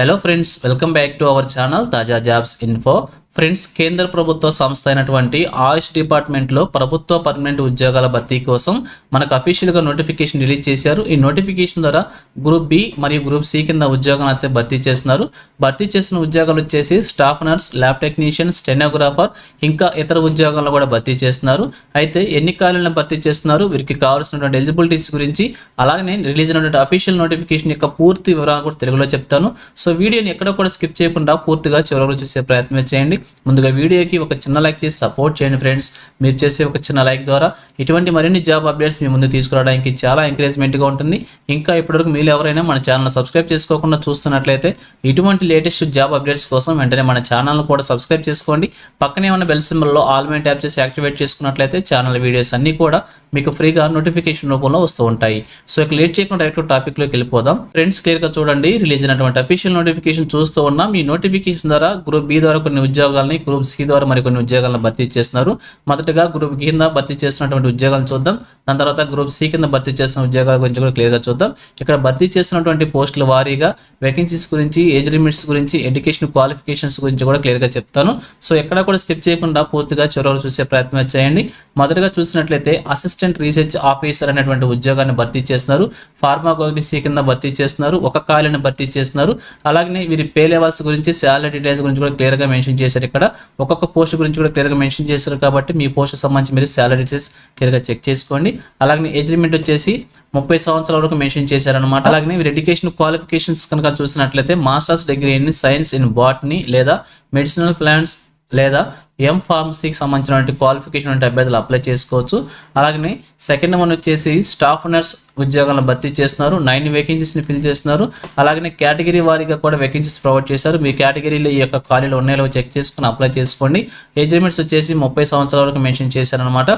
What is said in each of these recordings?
Hello friends, welcome back to our channel Taja Jobs Info. Friends కేంద్ర ప్రభుత్వ సంస్థ అయినటువంటి ఆయుష్ డిపార్ట్మెంట్లో ప్రభుత్వ పర్మనెంట్ ఉద్యోగాల భర్తీ కోసం మనకు అఫీషియల్గా నోటిఫికేషన్ రిలీజ్ చేశారు. ఈ నోటిఫికేషన్ ద్వారా గ్రూప్ బి మరియు గ్రూప్ సి కింద ఉద్యోగాలు అయితే భర్తీ చేస్తున్నారు. భర్తీ చేసిన ఉద్యోగాలు వచ్చేసి staff nurse lab technician stenographer ఇంకా ఇతర ఉద్యోగాలను కూడా భర్తీ చేస్తున్నారు. అయితే ఎన్ని ఖాళీలను భర్తీ చేస్తున్నారు? వీరికి కావాల్సినటువంటి ఎలిజిబిలిటీస్ గురించి అలాగే రిలీజ్ అయినటువంటి అఫీషియల్ నోటిఫికేషన్ యొక్క పూర్తి వివరాలు కూడా తెలుగులో చెప్తాను. సో వీడియోని ఎక్కడ కూడా స్కిప్ చేయకుండా పూర్తిగా చివరి చూసే ప్రయత్నం చేయండి. ముందుగా వీడియోకి ఒక చిన్న లైక్ చేసి సపోర్ట్ చేయండి ఫ్రెండ్స్ మీరు చేసే ఒక చిన్న లైక్ ద్వారా ఇటువంటి మరిన్ని జాబ్ అప్డేట్స్ మీ ముందు తీసుకురావడానికి చాలా ఎంకరేజ్మెంట్గా ఉంటుంది. ఇంకా ఇప్పటివరకు మీరు ఎవరైనా మన ఛానల్ సబ్స్క్రైబ్ చేసుకోకుండా చూస్తున్నట్లయితే ఇటువంటి లేటెస్ట్ జాబ్ అప్డేట్స్ కోసం వెంటనే మన ఛానల్ను కూడా సబ్స్క్రైబ్ చేసుకోండి. పక్కనే ఉన్న బెల్ సింబల్లో ఆల్ మే ట్యాప్ చేసి యాక్టివేట్ చేసుకున్నట్లయితే ఛానల్ వీడియోస్ అన్నీ కూడా మీకు ఫ్రీగా నోటిఫికేషన్ రూపంలో వస్తూ ఉంటాయి. సో ఇక లేట్ చేయకుండా డైరెక్ట్ టాపిక్లోకి వెళ్ళిపోదాం. ఫ్రెండ్స్ క్లియర్గా చూడండి. రిలీజ్ అయినటువంటి అఫీషియల్ నోటిఫికేషన్ చూస్తూ ఉన్నా మీ నోటిఫికేషన్ ద్వారా గ్రూప్ బి ద్వారా కొన్ని ఉద్యోగాలని గ్రూప్ సి ద్వారా మరికొన్ని ఉద్యోగాలను భర్తీ చేస్తున్నారు. మొదటగా గ్రూప్ కింద భర్తీ చేస్తున్నటువంటి ఉద్యోగాలను చూద్దాం. దాని తర్వాత గ్రూప్ సి కింద భర్తీ చేస్తున్న ఉద్యోగాల గురించి కూడా క్లియర్గా చూద్దాం. ఇక్కడ భర్తీ చేస్తున్నటువంటి పోస్టుల వారీగా వేకెన్సీస్ గురించి ఏజ్ లిమిట్స్ గురించి ఎడ్యుకేషన్ క్వాలిఫికేషన్స్ గురించి కూడా క్లియర్గా చెప్తాను. సో ఎక్కడ కూడా స్కిప్ చేయకుండా పూర్తిగా చివరి చూసే ప్రయత్నం చేయండి. మొదటగా చూసినట్లయితే అసిస్టెంట్ రీసెర్చ్ ఆఫీసర్ అనేటువంటి ఉద్యోగాన్ని భర్తీ చేస్తున్నారు. ఫార్మాకోగ్నిసీ కింద భర్తీ చేస్తున్నారు. ఒక ఖాళీని భర్తీ చేస్తున్నారు. అలాగే వీరి పే లెవెల్స్ గురించి శాలరీ డీటెయిల్స్ గురించి కూడా క్లియర్గా మెన్షన్ చేశారు. ఇక్కడ. ఒక్కొక్క పోస్ట్ గురించి కూడా క్లియర్గా మెన్షన్ చేశారు కాబట్టి మీ పోస్ట్ సంబంధించి మీరు శాలరీ డీటెయిల్స్ క్లియర్గా చెక్ చేసుకోండి. అలాగే ఏజ్ లిమిట్ వచ్చేసి ముప్పై సంవత్సరాల వరకు మెన్షన్ చేశారనమాట అలాగే మీరు ఎడ్యుకేషన్ క్వాలిఫికేషన్స్ కనుక చూసినట్లయితే masters degree in science in botany లేదా మెడిసినల్ ప్లాంట్స్ లేదా ఎం ఫార్మసీకి సంబంధించినటువంటి క్వాలిఫికేషన్ అంటే అభ్యర్థులు అప్లై చేసుకోవచ్చు. అలాగే సెకండ్ వన్ వచ్చేసి స్టాఫ్ నర్స్ ఉద్యోగాలను భర్తీ చేస్తున్నారు. నైన్ వేకెన్సీస్ని ఫిల్ చేస్తున్నారు. అలాగే కేటగిరీ వారీగా కూడా వేకెన్సీస్ ప్రొవైడ్ చేశారు. మీ కేటగిరీలో ఈ యొక్క ఖాళీలు ఉన్నాయో చెక్ చేసుకుని అప్లై చేసుకోండి. ఏజ్ లిమిట్స్ వచ్చేసి ముప్పై సంవత్సరాల వరకు మెన్షన్ చేశారనమాట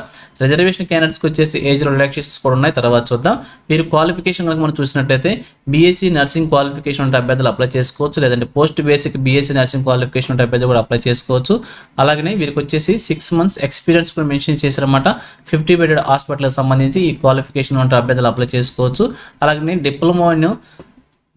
రిజర్వేషన్ క్యాండిడేట్స్కి వచ్చేసి ఏజ్ రిలాక్సేషన్స్ కూడా ఉన్నాయి. తర్వాత చూద్దాం. మీరు క్వాలిఫికేషన్ కనుక మనం చూసినట్టయితే బీఎస్సీ నర్సింగ్ క్వాలిఫికేషన్ ఉంటే అభ్యర్థులు అప్లై చేసుకోవచ్చు. లేదంటే post basic BSc nursing qualification ఉంటే అభ్యర్థులు కూడా అప్లై చేసుకోవచ్చు. అలాగే వీరికి వచ్చేసి సిక్స్ మంత్స్ ఎక్స్పీరియన్స్ కూడా మెన్షన్ చేశారన్నమాట. ఫిఫ్టీ బెడెడ్ హాస్పిటల్కి సంబంధించి ఈ క్వాలిఫికేషన్ ఉంటే అభ్యర్థులు అప్లై చేసుకోవచ్చు. అలాగే డిప్లొమాను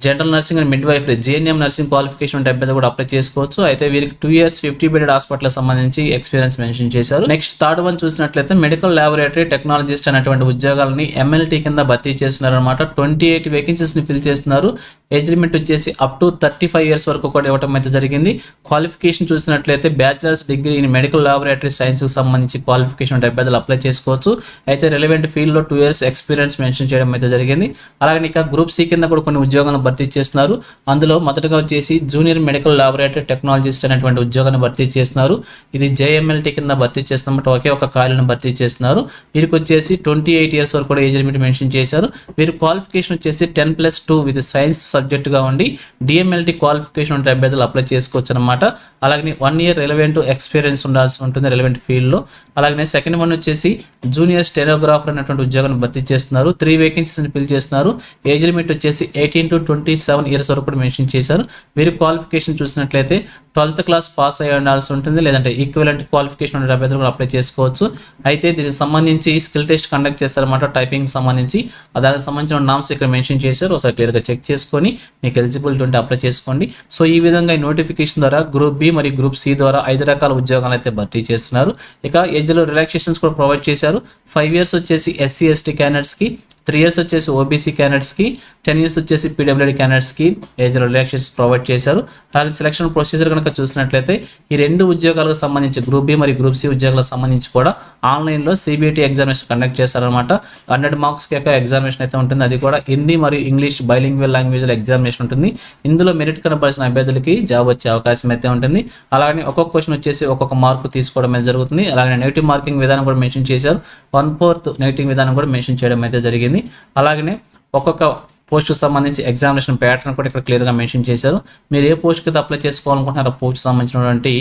general nursing and midwife GNM nursing qualification type మీద కూడా అప్లై చేసుకోవచ్చు. అయితే వీరికి two years fifty bedded hospital సంబంధించి ఎక్స్పీరియన్స్ మెన్షన్ చేశారు. నెక్స్ట్ థర్డ్ వన్ చూసినట్లయితే మెడికల్ ల్యాబొరేటరీ టెక్నాలజిస్ట్ అనేటువంటి ఉద్యోగాలని ఎంఎల్టీ కింద భర్తీ చేస్తున్నారు అనమాట ట్వంటీ ఎయిట్ వేకెన్సీస్ని ఫిల్ చేస్తున్నారు. ఏజ్ లిమిట్ వచ్చేసి up to thirty five years వరకు కూడా ఇవ్వడం అయితే జరిగింది. క్వాలిఫికేషన్ చూసినట్లయితే bachelors degree in medical laboratory సైన్స్కి సంబంధించి క్వాలిఫికేషన్ అభ్యర్థులు అప్లై చేసుకోవచ్చు. అయితే రిలవెంట్ ఫీల్డ్లో టూ ఇయర్స్ ఎక్స్పీరియన్స్ మెన్షన్ చేయడం అయితే జరిగింది. అలాగే ఇక గ్రూప్ సి కింద కూడా కొన్ని ఉద్యోగాలను భర్తీ చేస్తున్నారు. అందులో మొదటగా వచ్చేసి జూనియర్ మెడికల్ లాబొరేటరీ టెక్నాలజిస్ట్ అనేటువంటి ఉద్యోగాన్ని భర్తీ చేస్తున్నారు. ఇది జేఎంఎల్టీ కింద భర్తీ చేస్తున్నమాట ఒకే ఒక ఖాళీని భర్తీ చేస్తున్నారు. వీరికి వచ్చేసి ట్వంటీ ఎయిట్ ఇయర్స్ వరకు కూడా ఏజ్ లిమిట్ మెన్షన్ చేశారు. వీరి క్వాలిఫికేషన్ వచ్చేసి ten plus two with science సబ్జెక్టుగా ఉండి డిఎంఎల్టీ క్వాలిఫికేషన్ ఉంటే అభ్యర్థులు అప్లై చేసుకోవచ్చు అనమాట అలాగే వన్ ఇయర్ రిలవెంట్ ఎక్స్పీరియన్స్ ఉండాల్సి ఉంటుంది రిలవెంట్ ఫీల్డ్లో. అలాగే సెకండ్ వన్ వచ్చేసి జూనియర్ స్టెనోగ్రాఫర్ అనేటువంటి ఉద్యోగాన్ని భర్తీ చేస్తున్నారు. త్రీ వేకెన్సీస్ని ఫిల్ చేస్తున్నారు. ఏజ్ లిమిట్ వచ్చేసి eighteen to twenty seven years వరకు కూడా మెన్షన్ చేశారు. మీరు క్వాలిఫికేషన్ చూసినట్లయితే ట్వెల్త్ క్లాస్ పాస్ అయి ఉండాల్సి ఉంటుంది. లేదంటే ఈక్వలెంట్ క్వాలిఫికేషన్ ఉండే అభ్యర్థులు కూడా అప్లై చేసుకోవచ్చు. అయితే దీనికి సంబంధించి స్కిల్ టెస్ట్ కండక్ట్ చేస్తారన్నమాట టైపింగ్ సంబంధించి. దానికి సంబంధించిన నామ్స్ ఇక్కడ మెన్షన్ చేశారు. ఒకసారి క్లియర్గా చెక్ చేసుకొని మీకు ఎలిజిబిలిటీ ఉంటే అప్లై చేసుకోండి. సో ఈ విధంగా ఈ నోటిఫికేషన్ ద్వారా గ్రూప్ బి మరియు గ్రూప్ సి ద్వారా ఐదు రకాల ఉద్యోగాలు అయితే భర్తీ చేస్తున్నారు. ఇక ఏజ్లో రిలాక్సేషన్స్ కూడా ప్రొవైడ్ చేశారు. ఫైవ్ ఇయర్స్ వచ్చేసి ఎస్సీ ఎస్టీ క్యాండిడేట్స్కి త్రీ ఇయర్స్ వచ్చేసి ఓబీసీ క్యాండిడేట్స్కి టెన్ ఇయర్స్ వచ్చేసి పీడబ్ల్యూడీ క్యాండిడేట్స్కి ఏజ్ రిలాక్సేషన్ ప్రొవైడ్ చేశారు. అలాగే సెలక్షన్ ప్రొసీజర్ కనుక చూసినట్లయితే ఈ రెండు ఉద్యోగాలకు సంబంధించి గ్రూప్ బి మరియు గ్రూప్ సి ఉద్యోగాలకు సంబంధించి కూడా ఆన్లైన్లో సిబిఐటీ ఎగ్జామినేషన్ కండక్ట్ చేశారనమాట హండ్రెడ్ మార్క్స్కి యొక్క ఎగ్జామినేషన్ అయితే ఉంటుంది. అది కూడా హిందీ మరియు ఇంగ్లీష్ బైలింగ్వల్ లాంగ్వేజ్లో ఎగ్జామినేషన్ ఉంటుంది. ఇందులో మెరిట్ కనపరిచిన అభ్యర్థులకి జాబ్ వచ్చే అవకాశం అయితే ఉంటుంది. అలాగే ఒక్కొక్క క్వశ్చన్ వచ్చేసి ఒక్కొక్క మార్కు తీసుకోవడం అయితే జరుగుతుంది. అలాగే నెగిటివ్ మార్కింగ్ విధానం కూడా మెన్షన్ చేశారు. వన్ ఫోర్త్ నెగిటివ్ విధానం కూడా మెన్షన్ చేయడం అయితే జరిగింది. అలాగనే ఒక్కొక్క పోస్ట్కి సంబంధించి ఎగ్జామినేషన్ ప్యాటర్న్ కూడా ఇక్కడ క్లియర్గా మెన్షన్ చేశారు. మీరు ఏ పోస్ట్కి అయితే అప్లై చేసుకోవాలనుకుంటున్నారో ఆ పోస్ట్ సంబంధించినటువంటి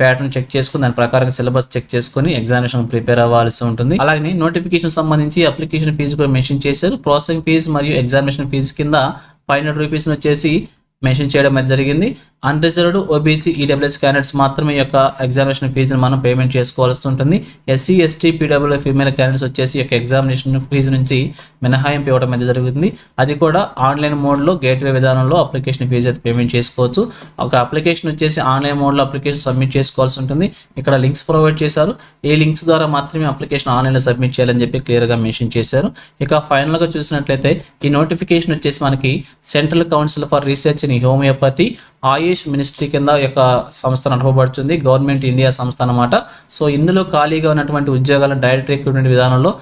ప్యాటర్న్ చెక్ చేసుకుని దాని ప్రకారం సిలబస్ చెక్ చేసుకుని ఎగ్జామినేషన్ ప్రిపేర్ అవ్వాల్సి ఉంటుంది. అలాగే నోటిఫికేషన్ సంబంధించి అప్లికేషన్ ఫీజు కూడా మెన్షన్ చేశారు. ప్రాసెసింగ్ ఫీజు మరియు ఎగ్జామినేషన్ ఫీజు కింద ఫైవ్ హండ్రెడ్ రూపీస్ వచ్చేసి మెన్షన్ చేయడం అయితే జరిగింది. అన్రిజర్వ్డ్ ఓబీసీ ఈడబ్ల్యూఎస్ క్యాండిడేట్స్ మాత్రమే యొక్క ఎగ్జామినేషన్ ఫీజుని మనం పేమెంట్ చేసుకోవాల్సి ఉంటుంది. SC ST PW female candidates వచ్చేసి యొక్క ఎగ్జామినేషన్ ఫీజు నుంచి మినహాయింపు ఇవ్వడం అయితే జరుగుతుంది. అది కూడా ఆన్లైన్ మోడ్లో గేట్వే విధానంలో అప్లికేషన్ ఫీజు అయితే పేమెంట్ చేసుకోవచ్చు. ఒక అప్లికేషన్ వచ్చేసి ఆన్లైన్ మోడ్లో అప్లికేషన్ సబ్మిట్ చేసుకోవాల్సి ఉంటుంది. ఇక్కడ లింక్స్ ప్రొవైడ్ చేశారు. ఈ లింక్స్ ద్వారా మాత్రమే అప్లికేషన్ ఆన్లైన్లో సబ్మిట్ చేయాలని చెప్పి క్లియర్గా మెన్షన్ చేశారు. ఇక ఫైనల్గా చూసినట్లయితే ఈ నోటిఫికేషన్ వచ్చేసి మనకి central council for research in homeopathy AYUSH ministry కింద యొక్క సంస్థ నడపబడుతుంది గవర్నమెంట్ ఇండియా సంస్థ అనమాట సో ఇందులో ఖాళీగా ఉన్నటువంటి ఉద్యోగాలను డైరెక్ట్ రిక్రూట్మెంట్ విధానంలో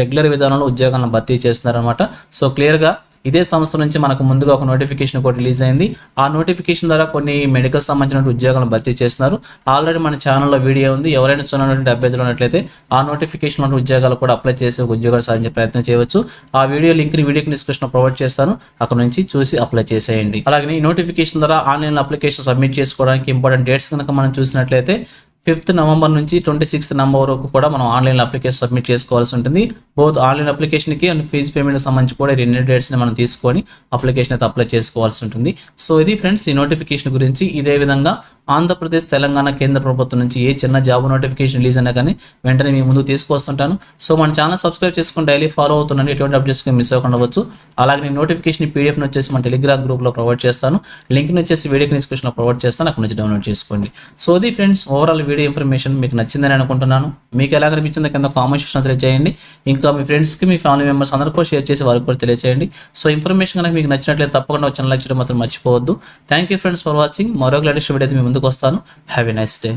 రెగ్యులర్ విధానంలో ఉద్యోగాలను భర్తీ చేస్తున్నారన్నమాట. సో క్లియర్గా ఇదే సంస్థ నుంచి మనకు ముందుగా ఒక నోటిఫికేషన్ కూడా రిలీజ్ అయింది. ఆ నోటిఫికేషన్ ద్వారా కొన్ని మెడికల్ సంబంధించిన ఉద్యోగాలను భర్తీ చేస్తున్నారు. ఆల్రెడీ మన ఛానల్లో వీడియో ఉంది. ఎవరైనా చూడనటువంటి అభ్యర్థులు ఉన్నట్లయితే ఆ నోటిఫికేషన్ ఉద్యోగాలు కూడా అప్లై చేసి ఒక ఉద్యోగాలు సాధించే ప్రయత్నం చేయవచ్చు. ఆ వీడియో లింక్ని వీడియో డిస్క్రిప్షన్ ప్రొవైడ్ చేస్తాను. అక్కడ నుంచి చూసి అప్లై చేసేయండి. అలాగే ఈ నోటిఫికేషన్ ద్వారా ఆన్లైన్ అప్లికేషన్ సబ్మిట్ చేసుకోవడానికి ఇంపార్టెంట్ డేట్స్ కనుక మనం చూసినట్లయితే ఫిఫ్త్ నవంబర్ నుంచి ట్వంటీ సిక్స్త్ నవంబర్ వరకు కూడా మనం ఆన్లైన్ అప్లికేషన్ సబ్మిట్ చేసుకోవాల్సి ఉంటుంది. బోత్ ఆన్లైన్ అప్లికేషన్కి అండ్ ఫీజు పేమెంట్కి సంబంధించి కూడా రెండు డేట్స్ని మనం తీసుకొని అప్లికేషన్ అయితే అప్లై చేసుకోవాల్సి ఉంటుంది. సో ఇది ఫ్రెండ్స్ ఈ నోటిఫికేషన్ గురించి. ఇదే విధంగా ఆంధ్రప్రదేశ్ తెలంగాణ కేంద్ర ప్రభుత్వం నుంచి ఏ చిన్న జాబ్ నోటిఫికేషన్ రిలీజ్ అయినా కానీ వెంటనే మీ ముందు తీసుకొస్తుంటాను సో మన ఛానల్ సబ్స్క్రైబ్ చేసుకుని డైలీ ఫాలో అవుతున్నాను ఎటువంటి అప్డేట్స్ మిస్ అవ్వకుండా వచ్చు అలాగే నేను నోటిఫికేషన్ పీడిఎఫ్ని వచ్చేసి మన టెలిగ్రామ్ గ్రూప్లో ప్రొవైడ్ చేస్తాను. లింక్ని వచ్చేసి వీడియో డిస్క్రిప్షన్లో ప్రొవైడ్ చేస్తాను. అక్కడ నుంచి డౌన్లోడ్ చేసుకోండి. సో ఇది ఫ్రెండ్స్ ఓవరాల్ వీడియో ఇన్ఫర్మేషన్ మీకు నచ్చిందని అనుకుంటున్నాను. మీకు ఎలా అనిపించిందో కింద కామెంట్ సెక్షన్ తెలియజేయండి ఇంకా మీ ఫ్రెండ్స్కి మీ ఫ్యామిలీ మెంబర్స్ అందరికీ కూడా షేర్ చేసి వారికి కూడా తెలియజేయండి సో ఇన్ఫర్మేషన్ కనుక మీకు నచ్చినట్లయితే తప్పకుండా వచ్చిన లైక్ చేయడం మాత్రం మర్చిపోవద్దు. Thank you friends for watching మరొక లేటెస్ట్ వీడియో అయితే మీ ముందుకు వస్తాను. Have a nice day